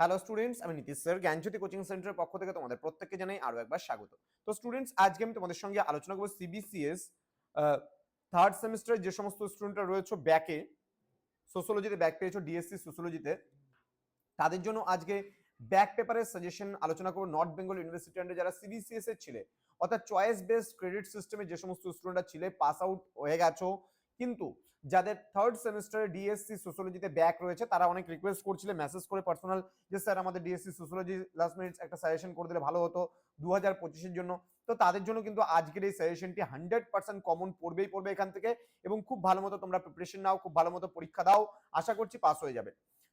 Hello students আমি Nitish sir জ্ঞানজ্যোতি coaching সেন্টারের পক্ষ থেকে তোমাদের প্রত্যেককে জানাই আরও একবার স্বাগত। তো স্টুডেন্টস আজকে আমি তোমাদের সঙ্গে আলোচনা করব সিবিসিএস থার্ড সেমিস্টারে যে সমস্ত স্টুডেন্টরা রয়েছে ব্যাকে সোশ্যোলজিতে ব্যাক পেয়েছ ডিএসসি সোশ্যোলজিতে তাদের জন্য আজকে ব্যাক পেপারের সাজেশন আলোচনা করব নর্থ বেঙ্গল ইউনিভার্সিটি আন্ডারে যারা সিবিসিএস এর ছিলে। অর্থাৎ চয়েস বেসড ক্রেডিট সিস্টেমে যে সমস্ত স্টুডেন্টরা ছিলে পাস আউট হয়ে গেছো কিন্তু যাদের থার্ড সেমিস্টারে ডিএসসি সোশ্যোলজিতে ব্যাক রয়েছে, তারা অনেক রিকোয়েস্ট করছিলে মেসেজ করে পার্সোনাল যে, স্যার, আমাদের ডিএসসি সোশ্যোলজি লাস্ট মিনিট একটা সাজেশন করে দিলে ভালো হতো দু হাজার পঁচিশের জন্য। তো তাদের জন্য কিন্তু আজকের এই সাজেশনটি হান্ড্রেড পার্সেন্ট কমন পড়বেই পড়বে এখান থেকে এবং খুব ভালো মতো তোমরা প্রিপারেশন নাও, খুব ভালো মতো পরীক্ষা দাও। আশা করছি পাস হয়ে যাবে।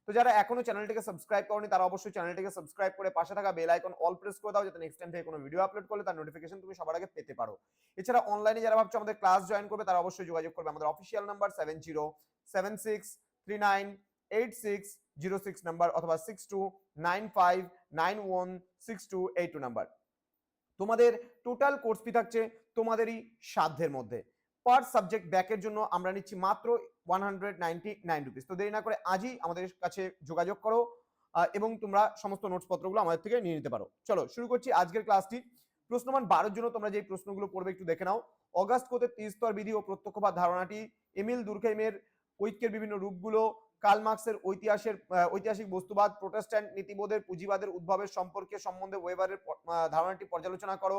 তো যারা এখনও চ্যানেলটিকে সাবস্ক্রাইব করনি, তারা অবশ্যই চ্যানেলটিকে সাবস্ক্রাইব করে পাশে থাকা বেল আইকন অল প্রেস করে দাও, যাতে নেক্সট টাইম থেকে কোনো ভিডিও আপলোড করলে তার নোটিফিকেশন তুমি সবার আগে পেতে পারো। এছাড়া অনলাইনে যারা ভাবছ আমাদের ক্লাস জয়েন করবে, তারা অবশ্যই যোগাযোগ করবে। আমাদের official number seven zero seven six three nine eight six zero six number অথবা six two nine five nine one six two eight two number তোমাদের টোটাল কোর্স ফি থাকছে তোমাদেরই সাধ্যের মধ্যে। পার সাবজেক্ট ব্যাকের জন্য আমরা নিচ্ছি মাত্র one hundred ninety nine rupees তো দেরি না করে আজই আমাদের কাছে যোগাযোগ করো এবং তোমরা সমস্ত নোটস পত্রগুলো আমাদের থেকে নিয়ে নিতে পারো। চলো, শুরু করছি আজকের ক্লাসটি প্রশ্নমান বারোর জন্য তোমরা যে প্রশ্নগুলো পড়বে একটু দেখে নাও। অগাস্ট কোতে ত্রিস্তর বিধি ও প্রত্যক্ষপাত ধারণাটি, এমিল দুর্খেমের ঐক্যের বিভিন্ন রূপগুলো, কার্ল মার্কসের ঐতিহাসের ঐতিহাসিক বস্তুবাদ, প্রোটেস্ট্যান্ট নীতিবোধের পুঁজিবাদের উদ্ভবের সম্পর্কে সম্বন্ধে ওয়েবারের ধারণাটি পর্যালোচনা করো।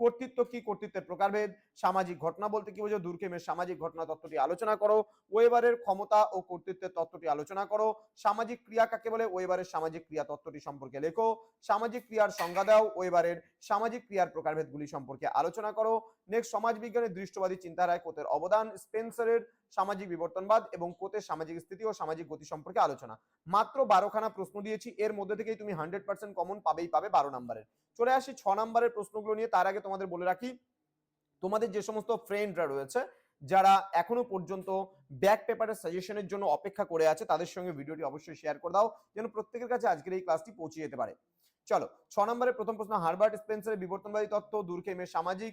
কর্তৃত্ব কি কর্তৃত্বের প্রকারভেদ? সামাজিক ঘটনা বলতে কি বোঝো? দুর্খেমের সামাজিক ঘটনা তত্ত্বটি আলোচনা করো। ওয়েবারের ক্ষমতা ও কর্তৃত্বের তত্ত্বটি আলোচনা করো। সামাজিক ক্রিয়া কাকে বলে? ওয়েবারের সামাজিক ক্রিয়া তত্ত্বটি সম্পর্কে লেখো। সামাজিক ক্রিয়ার সংজ্ঞা দাও। ওয়েবারের সামাজিক ক্রিয়ার প্রকারভেদগুলি সম্পর্কে আলোচনা করো। নেক্সট সমাজ বিজ্ঞানের দৃষ্টবাদী চিন্তাধারায় কোতের অবদান? স্পেন্সারের সামাজিক বিবর্তনবাদ এবং কোতের সামাজিক স্থিতি ও সামাজিক গতি সম্পর্কে আলোচনা। মাত্র বারোখানা প্রশ্ন দিয়েছি। এর মধ্যে থেকেই তুমি হান্ড্রেড পার্সেন্ট কমন পাবেই পাবে বারো নাম্বারের চলে আসি ছ নাম্বারের প্রশ্নগুলো নিয়ে। তার আগে তোমাদের বলে রাখি, তোমাদের যে সমস্ত ফ্রেন্ডরা রয়েছে, যারা এখনও পর্যন্ত ব্যাক পেপারের সাজেশনের জন্য অপেক্ষা করে আছে, তাদের সঙ্গে ভিডিওটি অবশ্যই শেয়ার করে দাও, যেন প্রত্যেকের কাছে আজকের এই ক্লাসটি পৌঁছে যেতে পারে। চলো, ছ নম্বরে প্রথম প্রশ্ন, হারবার্ট স্পেন্সারের বিবর্তনবাদী তত্ত্ব দুর্খেমের সামাজিক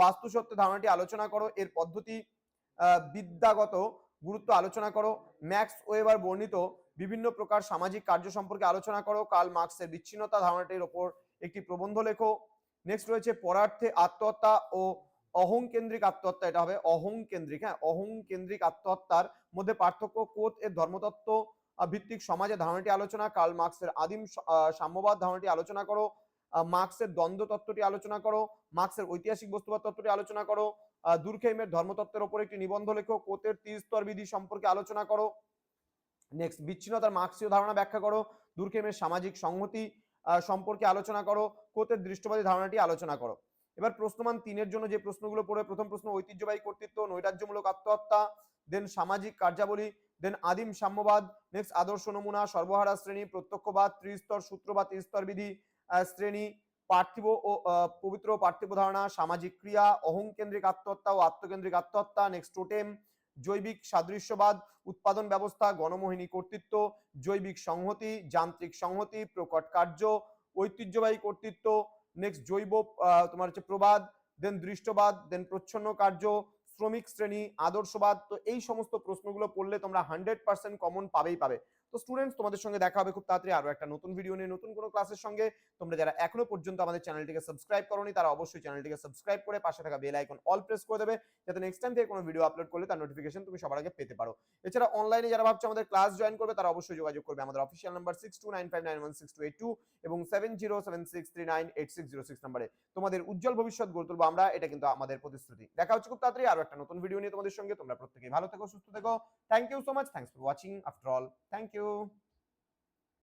বাস্তুসত্ত্ব ধারণাটি আলোচনা করো, এর পদ্ধতি বিদ্যাগত গুরুত্ব আলোচনা করো, ম্যাক্স ওয়েবার বর্ণিত বিভিন্ন প্রকার সামাজিক কার্য সম্পর্কে আলোচনা করো, কার্ল মার্কসের বিচ্ছিন্নতা ধারণাটির ওপর একটি প্রবন্ধ লেখো নেক্সট রয়েছে পরার্থে আত্মহত্যা ও অহং কেন্দ্রিক আত্মহত্যা এটা হবে অহং কেন্দ্রিক হ্যাঁ? অহং কেন্দ্রিক আত্মহত্যার মধ্যে পার্থক্য কোত এর ধর্মতত্ত্ব ভিত্তিক সমাজে? ধারণাটি আলোচনা কার্ল মার্কসের আদিম সাম্যবাদ ধারণাটি আলোচনা করো মার্কসের দ্বন্দ্ব তত্ত্বটি আলোচনা করো মার্কসের ঐতিহাসিক বস্তুবাদ তত্ত্বটি আলোচনা করো আহ, দুর্খেইমের ধর্মতত্ত্বের ওপর একটি নিবন্ধ লেখো কোতের ত্রিস্তর বিধি সম্পর্কে আলোচনা করো। নেক্সট বিচ্ছিন্নতার মার্কসীয় ধারণা ব্যাখ্যা করো দুর্খেমের সামাজিক সংহতি সম্পর্কে আলোচনা করো, কোতের দৃষ্টবাদী ধারণাটি আলোচনা করো। এবার প্রশ্নমান তিনের জন্য যে প্রশ্নগুলো পড়ে প্রথম প্রশ্ন, ঐতিহ্যবাহী কর্তৃত্ব, নৈরাজ্যমূলক আত্মহত্যা দেন সামাজিক কার্যাবলী দেন আদিম সাম্যবাদ নেক্সট আদর্শ নমুনা, সর্বহারা শ্রেণি, প্রত্যক্ষবাদ, ত্রিস্তর সূত্র বা ত্রিস্তর বিধি শ্রেণি, পার্থিব ও পবিত্র পার্থিব ধারণা, সামাজিক ক্রিয়া, অহংকেন্দ্রিক আত্মহত্যা ও আত্মকেন্দ্রিক আত্মহত্যা নেক্সট টোটেম জৈবিক সাদৃশ্যবাদ, উৎপাদন ব্যবস্থা, গণমোহিনী কর্তৃত্ব, জৈবিক সংহতি, যান্ত্রিক সংহতি, প্রকট কার্য, ঐতিহ্যবাহী কর্তৃত্ব নেক্সট জৈব তোমার হচ্ছে প্রবাদ দেন দৃষ্টবাদ দেন প্রচ্ছন্ন কার্য, শ্রমিক শ্রেণি, আদর্শবাদ, তো এই সমস্ত প্রশ্নগুলো পড়লে তোমরা হান্ড্রেড পার্সেন্ট কমন পাবেই পাবে। তো স্টুডেন্টস তোমাদের সঙ্গে দেখা হবে খুব তাড়াতাড়ি আরও একটা নতুন ভিডিও নিয়ে, নতুন কোনো ক্লাসের সঙ্গে। তোমরা যারা এখনও পর্যন্ত আমাদের চ্যানেলটিকে সাবস্ক্রাইব করোনি, তারা অবশ্যই চ্যানেলটিকে সাবস্ক্রাইব করে পাশে থাকা বেল আইকন অল প্রেস করে দেবে, যাতে নেক্সট টাইম থেকে কোনো ভিডিও আপলোড করলে তার নোটিফিকেশন তুমি সবার আগে পেতে পারো। এছাড়া অনলাইনে যারা ভাবছ আমাদের ক্লাস জয়েন করবে, তারা অবশ্যই যোগাযোগ করবে আমাদের official number six two nine five nine one six two eight two এবং seven zero seven six three nine eight six zero six নাম্বারে তোমাদের উজ্জ্বল ভবিষ্যৎ গড়ে তুলবো আমরা, এটা কিন্তু আমাদের প্রতিশ্রুতি। দেখা হচ্ছে খুব তাড়াতাড়ি আরও একটা নতুন ভিডিও নিয়ে তোমাদের সঙ্গে। তোমরা প্রত্যেকেই ভালো থেকো, সুস্থ থেকো। Thank you so much thanks for watching after all thank you you.